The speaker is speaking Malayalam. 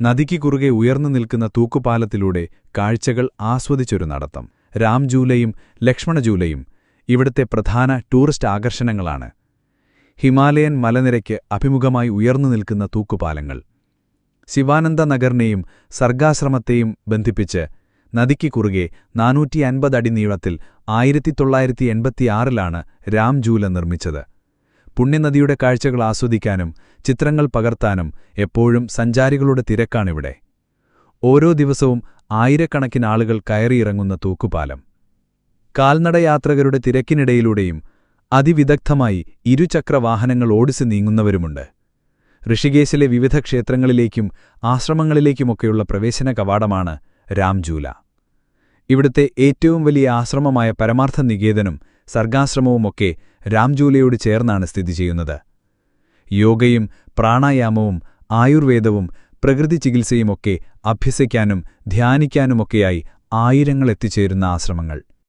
നദിക്ക് കുറുകെ ഉയർന്നു നിൽക്കുന്ന തൂക്കുപാലത്തിലൂടെ കാഴ്ചകൾ ആസ്വദിച്ചൊരു നടത്തം. രാംജൂലയും ലക്ഷ്മണജൂലയും ഇവിടുത്തെ പ്രധാന ടൂറിസ്റ്റ് ആകർഷണങ്ങളാണ്. ഹിമാലയൻ മലനിരയ്ക്ക് അഭിമുഖമായി ഉയർന്നു നിൽക്കുന്ന തൂക്കുപാലങ്ങൾ. ശിവാനന്ദ നഗറിനെയും സർഗാശ്രമത്തെയും ബന്ധിപ്പിച്ച് നദിക്ക് കുറുകെ നാനൂറ്റി അൻപത് അടി നീളത്തിൽ ആയിരത്തി തൊള്ളായിരത്തി എൺപത്തിയാറിലാണ് രാംജൂല നിർമ്മിച്ചത്. പുണ്യനദിയുടെ കാഴ്ചകൾ ആസ്വദിക്കാനും ചിത്രങ്ങൾ പകർത്താനും എപ്പോഴും സഞ്ചാരികളുടെ തിരക്കാണിവിടെ. ഓരോ ദിവസവും ആയിരക്കണക്കിന് ആളുകൾ കയറിയിറങ്ങുന്ന തൂക്കുപാലം. കാൽനടയാത്രകരുടെ തിരക്കിനിടയിലൂടെയും അതിവിദഗ്ധമായി ഇരുചക്രവാഹനങ്ങൾ ഓടിച്ചു നീങ്ങുന്നവരുമുണ്ട്. ഋഷികേശിലെ വിവിധ ക്ഷേത്രങ്ങളിലേക്കും ആശ്രമങ്ങളിലേക്കുമൊക്കെയുള്ള പ്രവേശന കവാടമാണ് രാംജൂല. ഇവിടുത്തെ ഏറ്റവും വലിയ ആശ്രമമായ പരമാർത്ഥ നികേതനും സർഗാശ്രമവുമൊക്കെ രാംജൂലയോട് ചേർന്നാണ് സ്ഥിതി ചെയ്യുന്നത്. യോഗയും പ്രാണായാമവും ആയുർവേദവും പ്രകൃതി ചികിത്സയുമൊക്കെ അഭ്യസിക്കാനും ധ്യാനിക്കാനുമൊക്കെയായി ആയിരങ്ങൾ എത്തിച്ചേരുന്ന ആശ്രമങ്ങൾ.